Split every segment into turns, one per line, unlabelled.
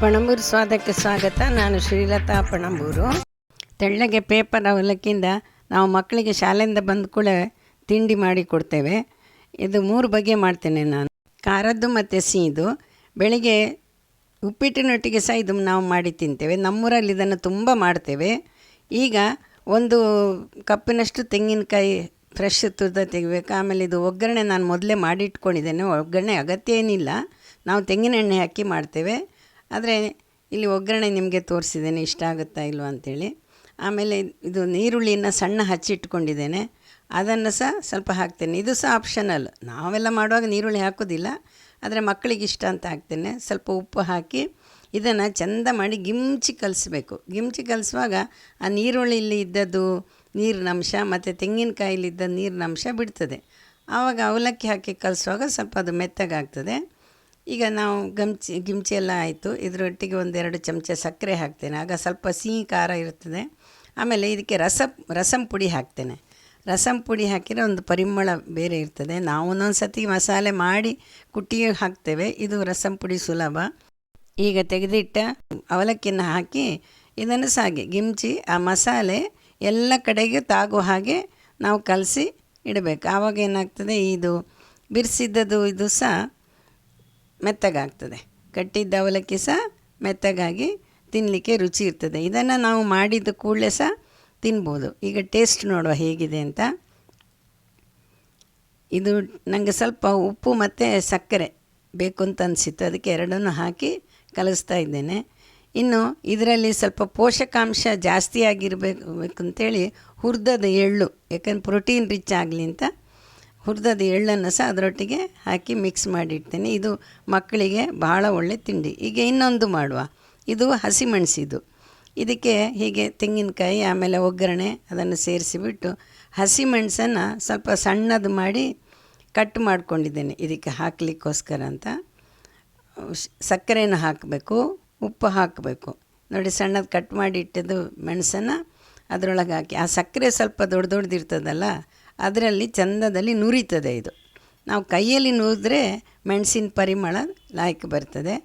ಪಣಂಬೂರು ಸ್ವಾದಕ್ಕೆ ಸ್ವಾಗತ. ನಾನು ಶ್ರೀಲತಾ ಪಣಂಬೂರು. ತೆಳ್ಳಗೆ ಪೇಪರ್ ಅವಲಕ್ಕಿಂದ ನಾವು ಮಕ್ಕಳಿಗೆ ಶಾಲೆಯಿಂದ ಬಂದ ಕೂಡ ತಿಂಡಿ ಮಾಡಿ ಕೊಡ್ತೇವೆ. ಇದು ಮೂರು ಬಗೆ ಮಾಡ್ತೇನೆ ನಾನು. ಖಾರದ್ದು ಮತ್ತು ಸಿಹಿದು. ಬೆಳಿಗ್ಗೆ ಉಪ್ಪಿಟ್ಟಿನೊಟ್ಟಿಗೆ ಸಹ ಇದು ನಾವು ಮಾಡಿ ತಿಂತೇವೆ. ನಮ್ಮೂರಲ್ಲಿ ಇದನ್ನು ತುಂಬ ಮಾಡ್ತೇವೆ. ಈಗ ಒಂದು ಕಪ್ಪಿನಷ್ಟು ತೆಂಗಿನಕಾಯಿ ಫ್ರೆಶ್ ತುರ್ದ ತೆಗಿಬೇಕು. ಆಮೇಲೆ ಇದು ಒಗ್ಗರಣೆ ನಾನು ಮೊದಲೇ ಮಾಡಿಟ್ಕೊಂಡಿದ್ದೇನೆ. ಒಗ್ಗರಣೆ ಅಗತ್ಯ ಏನಿಲ್ಲ. ನಾವು ತೆಂಗಿನ ಎಣ್ಣೆ ಹಾಕಿ ಮಾಡ್ತೇವೆ. ಆದರೆ ಇಲ್ಲಿ ಒಗ್ಗರಣೆ ನಿಮಗೆ ತೋರಿಸಿದ್ದೇನೆ, ಇಷ್ಟ ಆಗುತ್ತಾ ಇಲ್ವಾ ಅಂಥೇಳಿ ಆಮೇಲೆ ಇದು ನೀರುಳ್ಳಿಯನ್ನು ಸಣ್ಣ ಹಚ್ಚಿಟ್ಕೊಂಡಿದ್ದೇನೆ ಅದನ್ನು ಸಹ ಸ್ವಲ್ಪ ಹಾಕ್ತೇನೆ. ಇದು ಸಹ ಆಪ್ಷನಲ್ ನಾವೆಲ್ಲ ಮಾಡುವಾಗ ನೀರುಳ್ಳಿ ಹಾಕೋದಿಲ್ಲ. ಆದರೆ ಮಕ್ಕಳಿಗೆ ಇಷ್ಟ ಅಂತ ಹಾಕ್ತೇನೆ. ಸ್ವಲ್ಪ ಉಪ್ಪು ಹಾಕಿ ಇದನ್ನು ಚೆಂದ ಮಾಡಿ ಗಿಮ್ಚಿ ಕಲಿಸ್ಬೇಕು. ಗಿಮ್ಚಿ ಕಲಿಸುವಾಗ ಆ ನೀರುಳ್ಳಿಯಲ್ಲಿ ಇದ್ದದ್ದು ನೀರಿನ ಅಂಶ ಮತ್ತು ತೆಂಗಿನಕಾಯಿಲಿದ್ದ ನೀರಿನ ಅಂಶ ಬಿಡ್ತದೆ. ಆವಾಗ ಅವಲಕ್ಕಿ ಹಾಕಿ ಕಲಿಸುವಾಗ ಸ್ವಲ್ಪ ಅದು ಮೆತ್ತಗಾಗ್ತದೆ. ಈಗ ನಾವು ಗಮ್ಚಿ ಗಿಮ್ಚಿ ಎಲ್ಲ ಆಯಿತು. ಇದರೊಟ್ಟಿಗೆ ಒಂದೆರಡು ಚಮಚ ಸಕ್ಕರೆ ಹಾಕ್ತೇನೆ. ಆಗ ಸ್ವಲ್ಪ ಸಿಹಿ ಖಾರ ಇರ್ತದೆ. ಆಮೇಲೆ ಇದಕ್ಕೆ ರಸ, ರಸಂ ಪುಡಿ ಹಾಕ್ತೇನೆ. ರಸಂ ಪುಡಿ ಹಾಕಿದರೆ ಒಂದು ಪರಿಮಳ ಬೇರೆ ಇರ್ತದೆ. ನಾವು ಒಂದೊಂದು ಸತಿ ಮಸಾಲೆ ಮಾಡಿ ಕುಟ್ಟಿ ಹಾಕ್ತೇವೆ. ಇದು ರಸಂ ಪುಡಿ ಸುಲಭ. ಈಗ ತೆಗೆದಿಟ್ಟ ಅವಲಕ್ಕಿಯನ್ನು ಹಾಕಿ ಇದನ್ನು ಸಾಗೆ. ಗಿಮ್ಚಿ, ಆ ಮಸಾಲೆ ಎಲ್ಲ ಕಡೆಗೆ ತಾಗೋ ಹಾಗೆ ನಾವು ಕಲಸಿ ಇಡಬೇಕು. ಆವಾಗ ಏನಾಗ್ತದೆ? ಇದು ಬಿರ್ಸಿದ್ದದು ಇದು ಸಹ ಮೆತ್ತಗಾಗ್ತದೆ. ಕಟ್ಟಿದ್ದ ಅವಲಕ್ಕಿ ಸಹ ಮೆತ್ತಗಾಗಿ ತಿನ್ನಲಿಕ್ಕೆ ರುಚಿ ಇರ್ತದೆ. ಇದನ್ನು ನಾವು ಮಾಡಿದ ಕೂಡಲೇ ಸಹ ತಿನ್ಬೋದು. ಈಗ ಟೇಸ್ಟ್ ನೋಡುವ ಹೇಗಿದೆ ಅಂತ. ಇದು ನನಗೆ ಸ್ವಲ್ಪ ಉಪ್ಪು ಮತ್ತು ಸಕ್ಕರೆ ಬೇಕು ಅಂತ ಅನಿಸಿತ್ತು. ಅದಕ್ಕೆ ಎರಡನ್ನು ಹಾಕಿ ಕಲಿಸ್ತಾ ಇದ್ದೇನೆ. ಇನ್ನು ಇದರಲ್ಲಿ ಸ್ವಲ್ಪ ಪೋಷಕಾಂಶ ಜಾಸ್ತಿ ಆಗಿರಬೇಕು ಅಂತೇಳಿ ಹುರಿದದ ಎಳ್ಳು, ಯಾಕಂದ್ರೆ ಪ್ರೋಟೀನ್ ರಿಚ್ ಆಗಲಿ ಅಂತ ಹುರಿದದ ಎಳ್ಳನ್ನು ಸಹ ಅದರೊಟ್ಟಿಗೆ ಹಾಕಿ ಮಿಕ್ಸ್ ಮಾಡಿಡ್ತೇನೆ. ಇದು ಮಕ್ಕಳಿಗೆ ಭಾಳ ಒಳ್ಳೆ ತಿಂಡಿ. ಈಗ ಇನ್ನೊಂದು ಮಾಡುವ. ಇದು ಹಸಿಮೆಣಸಿದು. ಇದಕ್ಕೆ ಹೀಗೆ ತೆಂಗಿನಕಾಯಿ, ಆಮೇಲೆ ಒಗ್ಗರಣೆ ಅದನ್ನು ಸೇರಿಸಿಬಿಟ್ಟು ಹಸಿಮೆಣಸನ್ನು ಸ್ವಲ್ಪ ಸಣ್ಣದು ಮಾಡಿ ಕಟ್ ಮಾಡ್ಕೊಂಡಿದ್ದೇನೆ. ಇದಕ್ಕೆ ಹಾಕಲಿಕ್ಕೋಸ್ಕರ ಅಂತ. ಸಕ್ಕರೆಯನ್ನು ಹಾಕಬೇಕು, ಉಪ್ಪು ಹಾಕಬೇಕು. ನೋಡಿ, ಸಣ್ಣದು ಕಟ್ ಮಾಡಿ ಇಟ್ಟಿದ್ದು ಮೆಣಸನ್ನು ಅದರೊಳಗೆ ಹಾಕಿ. ಆ ಸಕ್ಕರೆ ಸ್ವಲ್ಪ ದೊಡ್ಡ ದೊಡ್ಡದಿರ್ತದಲ್ಲ ಅದರಲ್ಲಿ ಚಂದದಲ್ಲಿ ನುರಿತದೆ ಇದು. ನಾವು ಕೈಯಲ್ಲಿ ನುರಿದ್ರೆ ಮೆಣಸಿನ ಪರಿಮಳ ಲಾಯಕ್ ಬರ್ತದೆ.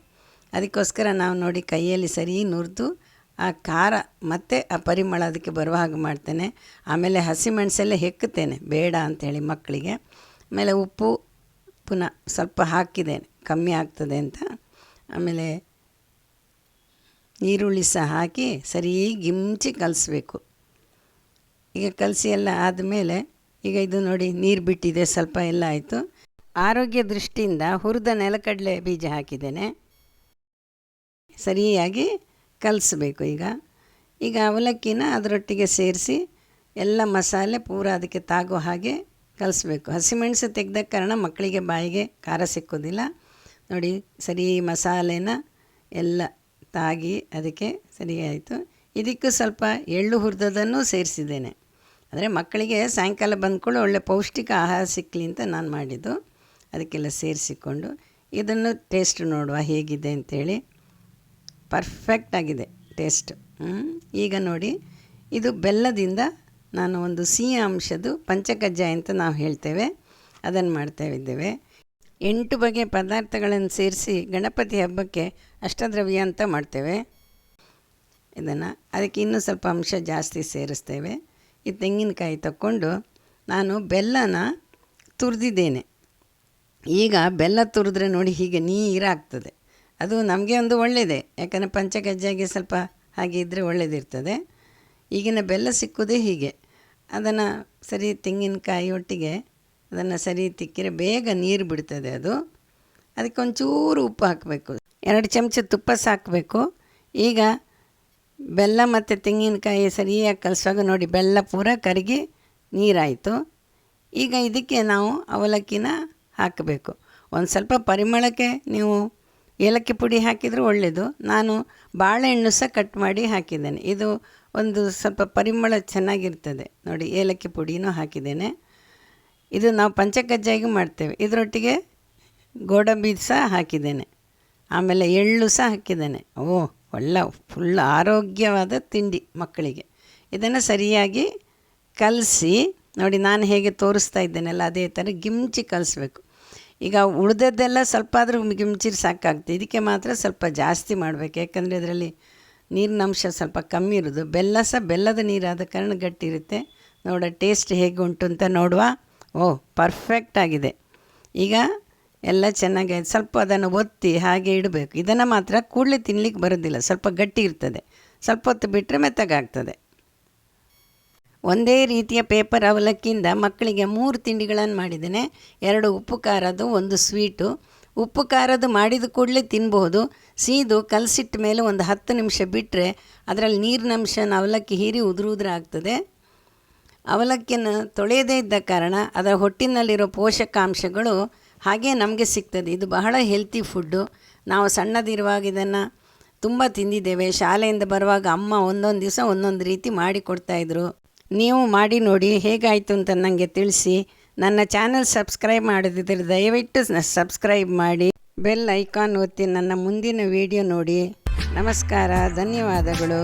ಅದಕ್ಕೋಸ್ಕರ ನಾವು ನೋಡಿ ಕೈಯಲ್ಲಿ ಸರಿ ನುರಿದು ಆ ಖಾರ ಮತ್ತು ಆ ಪರಿಮಳ ಅದಕ್ಕೆ ಬರುವ ಹಾಗೆ ಮಾಡ್ತೇನೆ. ಆಮೇಲೆ ಹಸಿಮೆಣಸೆಲ್ಲ ಹೆಕ್ಕುತ್ತೇನೆ, ಬೇಡ ಅಂಥೇಳಿ ಮಕ್ಕಳಿಗೆ. ಆಮೇಲೆ ಉಪ್ಪು ಪುನಃ ಸ್ವಲ್ಪ ಹಾಕಿದ್ದೇನೆ, ಕಮ್ಮಿ ಆಗ್ತದೆ ಅಂತ. ಆಮೇಲೆ ಈರುಳ್ಳಿ ಸಹ ಹಾಕಿ ಸರಿ ಗಿಮ್ಚಿ ಕಲಿಸ್ಬೇಕು. ಈಗ ಕಲಸಿ ಎಲ್ಲ ಆದಮೇಲೆ ಈಗ ಇದು ನೋಡಿ ನೀರು ಬಿಟ್ಟಿದೆ, ಸ್ವಲ್ಪ ಎಲ್ಲ ಆಯಿತು. ಆರೋಗ್ಯ ದೃಷ್ಟಿಯಿಂದ ಹುರಿದ ನೆಲಕಡಲೆ ಬೀಜ ಹಾಕಿದ್ದೇನೆ. ಸರಿಯಾಗಿ ಕಲಿಸ್ಬೇಕು ಈಗ. ಈಗ ಅವಲಕ್ಕಿನ ಅದರೊಟ್ಟಿಗೆ ಸೇರಿಸಿ ಎಲ್ಲ ಮಸಾಲೆ ಪೂರ ಅದಕ್ಕೆ ತಾಗೋ ಹಾಗೆ ಕಲಿಸ್ಬೇಕು. ಹಸಿಮೆಣಸು ತೆಗೆದ ಕಾರಣ ಮಕ್ಕಳಿಗೆ ಬಾಯಿಗೆ ಖಾರ ಸಿಕ್ಕೋದಿಲ್ಲ. ನೋಡಿ, ಸರಿ ಮಸಾಲೆನ ಎಲ್ಲ ತಾಗಿ ಅದಕ್ಕೆ ಸರಿಯಾಯಿತು. ಇದಕ್ಕೂ ಸ್ವಲ್ಪ ಎಳ್ಳು ಹುರಿದದನ್ನು ಸೇರಿಸಿದ್ದೇನೆ. ಅಂದರೆ ಮಕ್ಕಳಿಗೆ ಸಾಯಂಕಾಲ ಬಂದ್ಕೊಳ್ಳೋ ಒಳ್ಳೆ ಪೌಷ್ಟಿಕ ಆಹಾರ ಸಿಕ್ಕಲಿ ಅಂತ ನಾನು ಮಾಡಿದ್ದು. ಅದಕ್ಕೆಲ್ಲ ಸೇರಿಸಿಕೊಂಡು ಇದನ್ನು ಟೇಸ್ಟ್ ನೋಡುವ ಹೇಗಿದೆ ಅಂಥೇಳಿ ಪರ್ಫೆಕ್ಟ್ ಆಗಿದೆ ಟೇಸ್ಟ್ ಈಗ ನೋಡಿ, ಇದು ಬೆಲ್ಲದಿಂದ ನಾನು ಒಂದು ಸಿಹಿ ಅಂಶದ್ದು ಪಂಚಕಜ್ಜಾಯ ಅಂತ ನಾವು ಹೇಳ್ತೇವೆ. ಅದನ್ನು ಮಾಡ್ತಾ ಇದ್ದೇವೆ. ಎಂಟು ಬಗೆಯ ಪದಾರ್ಥಗಳನ್ನು ಸೇರಿಸಿ ಗಣಪತಿ ಹಬ್ಬಕ್ಕೆ ಅಷ್ಟದ್ರವ್ಯ ಅಂತ ಮಾಡ್ತೇವೆ. ಇದನ್ನು, ಅದಕ್ಕೆ ಇನ್ನೂ ಸ್ವಲ್ಪ ಅಂಶ ಜಾಸ್ತಿ ಸೇರಿಸ್ತೇವೆ. ಈ ತೆಂಗಿನಕಾಯಿ ತಕ್ಕೊಂಡು ನಾನು ಬೆಲ್ಲನ ತುರಿದಿದ್ದೇನೆ. ಈಗ ಬೆಲ್ಲ ತುರಿದ್ರೆ ನೋಡಿ ಹೀಗೆ ನೀರಾಗ್ತದೆ. ಅದು ನಮಗೆ ಒಂದು ಒಳ್ಳೆಯದೇ ಯಾಕಂದರೆ ಪಂಚಗಜ್ಜೆಗೆ ಸ್ವಲ್ಪ ಹಾಗೆ ಇದ್ದರೆ ಒಳ್ಳೆಯದಿರ್ತದೆ ಈಗಿನ ಬೆಲ್ಲ ಸಿಕ್ಕುವುದೇ ಹೀಗೆ. ಅದನ್ನು ಸರಿ ತೆಂಗಿನಕಾಯಿ ಒಟ್ಟಿಗೆ ಅದನ್ನು ಸರಿ ತಿಕ್ಕಿರೆ ಬೇಗ ನೀರು ಬಿಡ್ತದೆ ಅದು. ಅದಕ್ಕೆ ಒಂಚೂರು ಉಪ್ಪು ಹಾಕಬೇಕು. ಎರಡು ಚಮಚ ತುಪ್ಪ ಸಾಕಬೇಕು. ಈಗ ಬೆಲ್ಲ ಮತ್ತು ತೆಂಗಿನಕಾಯಿ ಸರಿಯಾಗಿ ಕಲಸುವಾಗ ನೋಡಿ, ಬೆಲ್ಲ ಪೂರ ಕರಗಿ ನೀರಾಯಿತು. ಈಗ ಇದಕ್ಕೆ ನಾವು ಅವಲಕ್ಕಿನ ಹಾಕಬೇಕು. ಒಂದು ಸ್ವಲ್ಪ ಪರಿಮಳಕ್ಕೆ ನೀವು ಏಲಕ್ಕಿ ಪುಡಿ ಹಾಕಿದರೂ ಒಳ್ಳೆಯದು ನಾನು ಬಾಳೆಹಣ್ಣು ಸಹ ಕಟ್ ಮಾಡಿ ಹಾಕಿದ್ದೇನೆ. ಇದು ಒಂದು ಸ್ವಲ್ಪ ಪರಿಮಳ ಚೆನ್ನಾಗಿರ್ತದೆ. ನೋಡಿ, ಏಲಕ್ಕಿ ಪುಡಿನೂ ಹಾಕಿದ್ದೇನೆ. ಇದು ನಾವು ಪಂಚಕಜ್ಜಾಯಿಗೂ ಮಾಡ್ತೇವೆ. ಇದರೊಟ್ಟಿಗೆ ಗೋಡಂಬಿ ಸಹ ಹಾಕಿದ್ದೇನೆ. ಆಮೇಲೆ ಎಳ್ಳು ಸಹ ಹಾಕಿದ್ದೇನೆ. ಓ ಒಳ್ಳೆ ಫುಲ್ ಆರೋಗ್ಯವಾದ ತಿಂಡಿ ಮಕ್ಕಳಿಗೆ. ಇದನ್ನು ಸರಿಯಾಗಿ ಕಲಸಿ, ನೋಡಿ ನಾನು ಹೇಗೆ ತೋರಿಸ್ತಾ ಇದ್ದೇನಲ್ಲ, ಅದೇ ಥರ ಗಿಮ್ಚಿ ಕಲಿಸ್ಬೇಕು. ಈಗ ಉಳಿದದ್ದೆಲ್ಲ ಸ್ವಲ್ಪ ಆದರೂ ಗಿಮ್ಚಿರ್ ಸಾಕಾಗ್ತದೆ. ಇದಕ್ಕೆ ಮಾತ್ರ ಸ್ವಲ್ಪ ಜಾಸ್ತಿ ಮಾಡಬೇಕು. ಯಾಕಂದರೆ ಇದರಲ್ಲಿ ನೀರಿನ ಅಂಶ ಸ್ವಲ್ಪ ಕಮ್ಮಿ ಇರೋದು. ಬೆಲ್ಲ ಸಹ ಬೆಲ್ಲದ ನೀರಾದ ಕಾರಣ ಗಟ್ಟಿ ಇರುತ್ತೆ ನೋಡ ಟೇಸ್ಟ್ ಹೇಗೆ ಉಂಟು ಅಂತ ನೋಡುವ. ಓ ಪರ್ಫೆಕ್ಟ್ ಆಗಿದೆ. ಈಗ ಎಲ್ಲ ಚೆನ್ನಾಗಿ ಸ್ವಲ್ಪ ಅದನ್ನು ಒತ್ತಿ ಹಾಗೆ ಇಡಬೇಕು. ಇದನ್ನು ಮಾತ್ರ ಕೂಡಲೇ ತಿನ್ಲಿಕ್ಕೆ ಬರೋದಿಲ್ಲ. ಸ್ವಲ್ಪ ಗಟ್ಟಿ ಇರ್ತದೆ. ಸ್ವಲ್ಪ ಹೊತ್ತು ಬಿಟ್ಟರೆ ಮೆತ್ತಗಾಗ್ತದೆ. ಒಂದೇ ರೀತಿಯ ಪೇಪರ್ ಅವಲಕ್ಕಿಯಿಂದ ಮಕ್ಕಳಿಗೆ ಮೂರು ತಿಂಡಿಗಳನ್ನು ಮಾಡಿದ್ದೇನೆ. ಎರಡು ಉಪ್ಪು ಖಾರದ್ದು, ಒಂದು ಸ್ವೀಟು. ಉಪ್ಪು ಖಾರದ್ದು ಮಾಡಿದ ಕೂಡಲೇ ತಿನ್ಬಹುದು. ಸೀದು ಕಲಸಿಟ್ಟ ಮೇಲೆ ಒಂದು ಹತ್ತು ನಿಮಿಷ ಬಿಟ್ಟರೆ ಅದರಲ್ಲಿ ನೀರಿನ ಅವಲಕ್ಕಿ ಹೀರಿ ಉದುರು ಉದುರು ಆಗ್ತದೆ. ಅವಲಕ್ಕಿಯನ್ನು ತೊಳೆಯದೇ ಇದ್ದ ಕಾರಣ ಅದರ ಹೊಟ್ಟಿನಲ್ಲಿರೋ ಪೋಷಕಾಂಶಗಳು ಹಾಗೆ ನಮಗೆ ಸಿಗ್ತದೆ. ಇದು ಬಹಳ ಹೆಲ್ತಿ ಫುಡ್ಡು ನಾವು ಸಣ್ಣದಿರುವಾಗ ಇದನ್ನು ತುಂಬ ತಿಂದಿದ್ದೇವೆ. ಶಾಲೆಯಿಂದ ಬರುವಾಗ ಅಮ್ಮ ಒಂದೊಂದು ದಿವಸ ಒಂದೊಂದು ರೀತಿ ಮಾಡಿಕೊಡ್ತಾಯಿದ್ರು ನೀವು ಮಾಡಿ ನೋಡಿ ಹೇಗಾಯಿತು ಅಂತ ನನಗೆ ತಿಳಿಸಿ. ನನ್ನ ಚಾನಲ್ ಸಬ್ಸ್ಕ್ರೈಬ್ ಮಾಡದಿದ್ದರೆ ದಯವಿಟ್ಟು ಸಬ್ಸ್ಕ್ರೈಬ್ ಮಾಡಿ. ಬೆಲ್ ಐಕಾನ್ ಒತ್ತಿ ನನ್ನ ಮುಂದಿನ ವಿಡಿಯೋ ನೋಡಿ. ನಮಸ್ಕಾರ, ಧನ್ಯವಾದಗಳು.